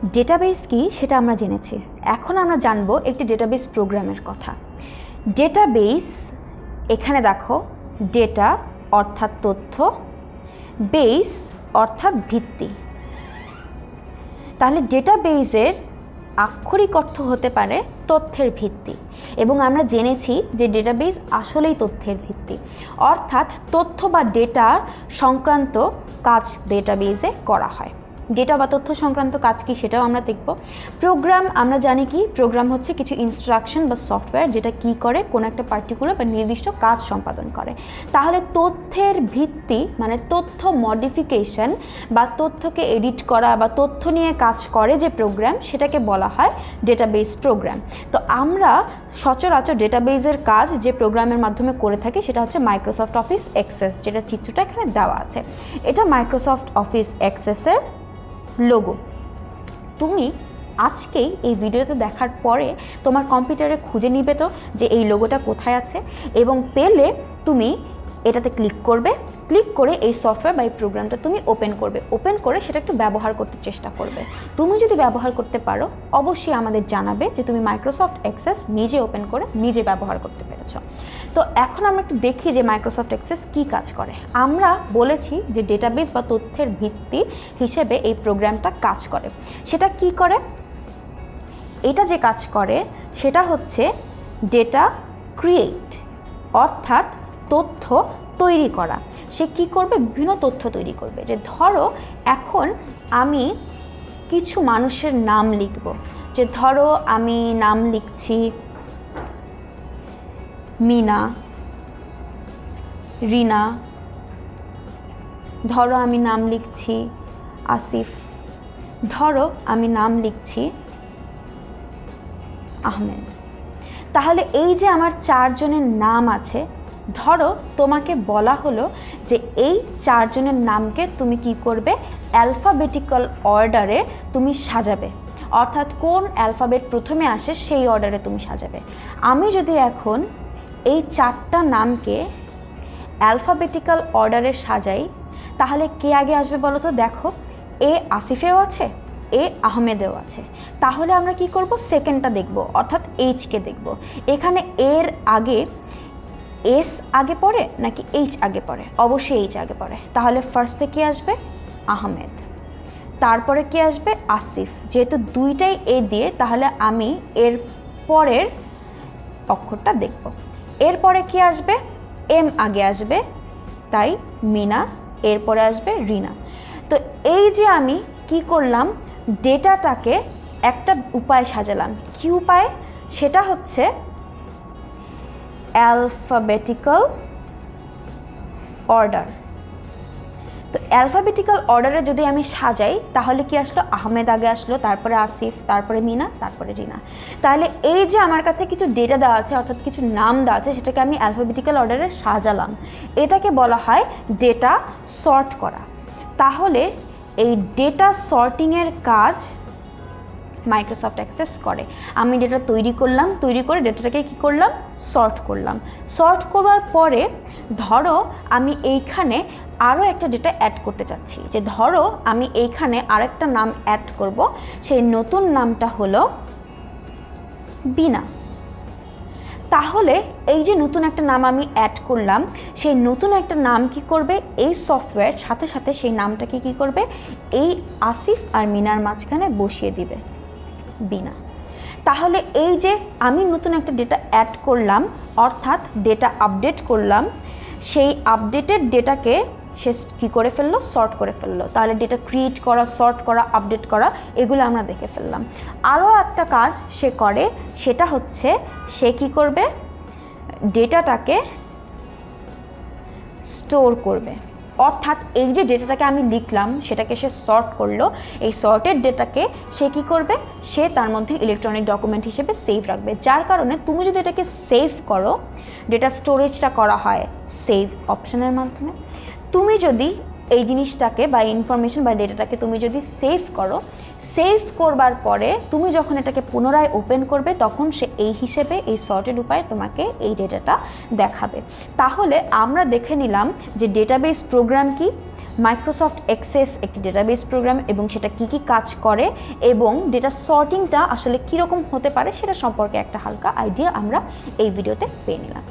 Database কি সেটা আমরা জেনেছি। এখন আমরা জানব একটি ডেটাবেস প্রোগ্রামের কথা। ডেটাবেস এখানে দেখো ডেটা অর্থাৎ তথ্য বেস অর্থাৎ ভিত্তি। তাহলে ডেটাবেজের আক্ষরিক অর্থ হতে পারে তথ্যের ভিত্তি। এবং আমরা জেনেছি যে ডেটাবেজ আসলেই তথ্যের ভিত্তি। অর্থাৎ তথ্য বা ডেটা সংক্রান্ত কাজ ডেটাবেজে করা হয়। ডেটা বা তথ্য সংক্রান্ত কাজ কি সেটাও আমরা দেখব। প্রোগ্রাম আমরা জানি কি প্রোগ্রাম হচ্ছে কিছু ইনস্ট্রাকশন বা সফটওয়্যার যেটা কি করে কোনো একটা পার্টিকুলার বা নির্দিষ্ট কাজ সম্পাদন করে। তাহলে তথ্যের ভিত্তি মানে তথ্য মডিফিকেশন বা তথ্যকে এডিট করা বা তথ্য নিয়ে কাজ করে যে প্রোগ্রাম সেটাকে বলা হয় ডেটাবেস প্রোগ্রাম তো আমরা সচরাচর ডেটাবেজের কাজ যে প্রোগ্রামের মাধ্যমে করে থাকি, সেটা হচ্ছে মাইক্রোসফট অফিস এক্সেস যেটা চিত্রটা এখানে দেওয়া আছে। এটা মাইক্রোসফট অফিস এক্সেসের লোগো। তুমি আজকেই এই ভিডিওতে দেখার পরে তোমার কম্পিউটারে খুঁজে নিবে তো যে এই লোগোটা কোথায় আছে এবং পেলে তুমি এটাতে ক্লিক করবে। ক্লিক করে এই সফটওয়্যার বা এই প্রোগ্রামটা তুমি ওপেন করবে। ওপেন করে সেটা একটু ব্যবহার করতে চেষ্টা করবে। তুমি যদি ব্যবহার করতে পারো, অবশ্যই আমাদের জানাবে যে তুমি মাইক্রোসফট অ্যাক্সেস নিজে ওপেন করে নিজে ব্যবহার করতে পেরেছ। তো এখন আমরা একটু দেখি যে মাইক্রোসফট অ্যাক্সেস কী কাজ করে। আমরা বলেছি যে ডেটাবেস বা তথ্যের ভিত্তি হিসেবে এই প্রোগ্রামটা কাজ করে। সেটা কি করে? এটা যে কাজ করে, সেটা হচ্ছে ডেটা ক্রিয়েট অর্থাৎ তথ্য তৈরি করা। সে কি করবে? বিভিন্ন তথ্য তৈরি করবে। যে ধরো, এখন আমি কিছু মানুষের নাম লিখব। যে ধরো, আমি নাম লিখছি মিনা, রিনা। ধরো, আমি নাম লিখছি আসিফ। ধরো, আমি নাম লিখছি আহমেদ। তাহলে এই যে আমার চারজনের নাম আছে ধরো তোমাকে বলা হলো যে এই চারজনের নামকে তুমি কি করবে? অ্যালফাবেটিক্যাল অর্ডারে তুমি সাজাবে। অর্থাৎ কোন অ্যালফাবেট প্রথমে আসে সেই অর্ডারে তুমি সাজাবে। আমি যদি এখন এই চারটা নামকে অ্যালফাবেটিক্যাল অর্ডারে সাজাই, তাহলে কে আগে আসবে বলো তো? দেখো, এ আসিফেও আছে, এ আহমেদেও আছে। তাহলে আমরা কি করব? সেকেন্ডটা দেখব, অর্থাৎ এইচকে দেখব। এখানে এর আগে এস আগে পড়ে নাকি এইচ আগে পড়ে? অবশ্যই এইচ আগে পড়ে। তাহলে ফার্স্টে কে আসবে? আহমেদ। তারপরে কে আসবে? আসিফ। যেহেতু দুইটাই এ দিয়ে, তাহলে আমি এর পরের অক্ষরটা দেখব। এরপরে কি আসবে? এম আগে আসবে, তাই মিনা। এরপরে আসবে রিনা। তো এই যে আমি কি করলাম? ডেটাটাকে একটা উপায় সাজালাম। কি উপায়? সেটা হচ্ছে অ্যালফাবেটিক্যাল অর্ডার। তো অ্যালফাবেটিক্যাল অর্ডারে যদি আমি সাজাই, তাহলে কি আসলো? আহমেদ আগে আসলো, তারপরে আসিফ, তারপরে মিনা, তারপরে রিনা। তাহলে এই যে আমার কাছে কিছু ডেটা দেওয়া আছে, অর্থাৎ কিছু নাম দেওয়া আছে, সেটাকে আমি অ্যালফাবেটিক্যাল অর্ডারে সাজালাম। এটাকে বলা হয় ডেটা সর্ট করা। তাহলে এই ডেটা সর্টিংয়ের কাজ মাইক্রোসফট অ্যাক্সেস করে। আমি ডেটা তৈরি করলাম, তৈরি করে ডেটাটাকে কী করলাম? সর্ট করলাম। সর্ট করার পরে ধরো আমি এইখানে আরও একটা ডেটা অ্যাড করতে চাচ্ছি। যে ধরো আমি এইখানে আরেকটা নাম অ্যাড করব, সেই নতুন নামটা হলো বিনা। তাহলে এই যে নতুন একটা নাম আমি অ্যাড করলাম, সেই নতুন একটা নাম কি করবে? এই সফটওয়্যার সাথে সাথে সেই নামটাকে কি করবে? এই আসিফ আর মিনার মাঝখানে বসিয়ে দিবে। বিনা তাহলে এই যে আমি নতুন একটা ডেটা অ্যাড করলাম, অর্থাৎ ডেটা আপডেট করলাম, সেই আপডেটেড ডেটাকে সে কী করে ফেলল? সর্ট করে ফেলল। তাহলে ডেটা ক্রিয়েট করা সর্ট করা আপডেট করা, এগুলো আমরা দেখে ফেললাম। আরও একটা কাজ সে করে, সেটা হচ্ছে সে কী করবে? ডেটাটাকে স্টোর করবে। অর্থাৎ এই যে ডেটাটাকে আমি লিখলাম, সেটাকে সে সর্ট করল। এই সর্টেড ডেটাকে সে কী করবে? সে তার মধ্যে ইলেকট্রনিক ডকুমেন্ট হিসেবে সেভ রাখবে। যার কারণে তুমি যদি এটাকে সেভ করো ডেটা স্টোরেজটা করা হয় সেভ অপশনের মাধ্যমে, তুমি যদি এই জিনিসটাকে বা ইনফরমেশন বা ডেটাটাকে তুমি যদি সেভ করো সেভ করবার পরে তুমি যখন এটাকে পুনরায় ওপেন করবে, তখন সে এই হিসেবে, এই সর্টেড উপায়ে তোমাকে এই ডেটাটা দেখাবে। তাহলে আমরা দেখে নিলাম যে ডেটাবেস প্রোগ্রাম কি? মাইক্রোসফট এক্সেস একটি ডেটাবেস প্রোগ্রাম এবং সেটা কি কি কাজ করে এবং ডেটা সর্টিংটা আসলে কীরকম হতে পারে সেটা সম্পর্কে একটা হালকা আইডিয়া আমরা এই ভিডিওতে পেয়ে নিলাম।